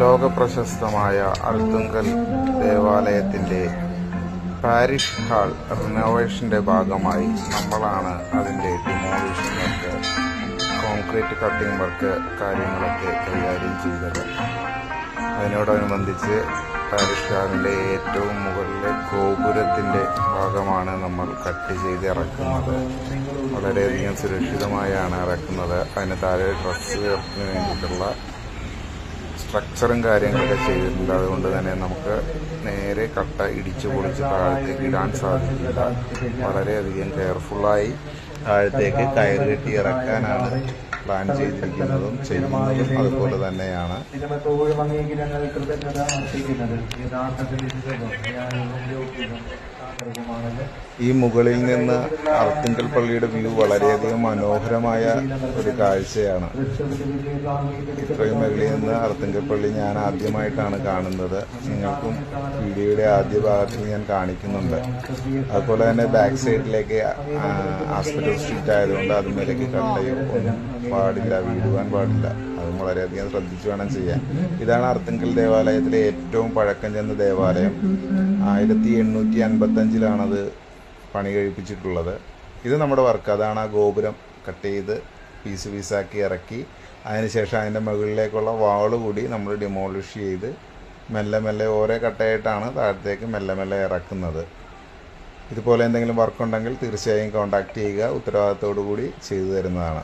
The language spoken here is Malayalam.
ലോകപ്രശസ്തമായ അൽത്തുങ്കൽ ദേവാലയത്തിന്റെ പാരിഷ് ഹാൾ റിനോവേഷന്റെ ഭാഗമായി നമ്മളാണ് അതിന്റെ demolition work concrete cutting work കാര്യങ്ങളൊക്കെ കൈകാര്യം ചെയ്തത്. അതിനോടനുബന്ധിച്ച് പാരിഷ് ഹാളിന്റെ ഏറ്റവും മുകളിലെ ഗോപുരത്തിന്റെ ഭാഗമാണ് നമ്മൾ കട്ട് ചെയ്ത് ഇറക്കുന്നത്. വളരെയധികം സുരക്ഷിതമായാണ് ഇറക്കുന്നത്. അതിന് താഴെ ഡ്രസ്സ് വേണ്ടിയിട്ടുള്ള സ്ട്രക്ചറും കാര്യങ്ങളൊക്കെ ചെയ്തിട്ടുണ്ട്. അതുകൊണ്ട് തന്നെ നമുക്ക് നേരെ കട്ട ഇടിച്ചു പൊളിച്ച് താഴത്തേക്ക് ഇടാൻ സാധിക്കില്ല. വളരെയധികം കെയർഫുള്ളായി താഴത്തേക്ക് കയറി കെട്ടി ഇറക്കാനാണ് പ്ലാൻ ചെയ്തിരിക്കുന്നതും ചെയ്യുന്നതും അതുപോലെ തന്നെയാണ്. ഈ മുകളിൽ നിന്ന് അർത്തിങ്കൽ പള്ളിയുടെ വ്യൂ വളരെയധികം മനോഹരമായ ഒരു കാഴ്ചയാണ്. ഇത്രയും മുകളിൽ നിന്ന് അർത്തിങ്കൽ പള്ളി ഞാൻ ആദ്യമായിട്ടാണ് കാണുന്നത്. നിങ്ങൾക്കും വീഡിയോയുടെ ആദ്യ ഭാഗത്ത് ഞാൻ കാണിക്കുന്നുണ്ട്. അതുപോലെ തന്നെ ബാക്ക് സൈഡിലേക്ക് ഹോസ്പിറ്റൽ സ്ട്രീറ്റ് ആയതുകൊണ്ട് അതുമേലേക്ക് കണ്ടയോ? ഒന്നും പാടില്ല വീടുവാൻ പാടില്ല. അതും വളരെയധികം ശ്രദ്ധിച്ചു വേണം ചെയ്യാൻ. ഇതാണ് അർത്തുങ്കൽ ദേവാലയത്തിലെ ഏറ്റവും പഴക്കം ചെന്ന ദേവാലയം. ആയിരത്തി എണ്ണൂറ്റി അൻപത്തഞ്ചിലാണത് പണി കഴിപ്പിച്ചിട്ടുള്ളത്. ഇത് നമ്മുടെ വർക്ക്. അതാണ് ആ ഗോപുരം കട്ട് ചെയ്ത് പീസ് പീസാക്കി ഇറക്കി. അതിനുശേഷം അതിന്റെ മുകളിലേക്കുള്ള വാൾ കൂടി നമ്മൾ ഡിമോളിഷ് ചെയ്ത് മെല്ലെ മെല്ലെ ഓരോ കട്ടയായിട്ടാണ് താഴത്തേക്ക് മെല്ലെ മെല്ലെ ഇറക്കുന്നത്. ഇതുപോലെ എന്തെങ്കിലും വർക്കുണ്ടെങ്കിൽ തീർച്ചയായും കോൺടാക്റ്റ് ചെയ്യുക. ഉത്തരവാദിത്തോടു കൂടി ചെയ്തു തരുന്നതാണ്.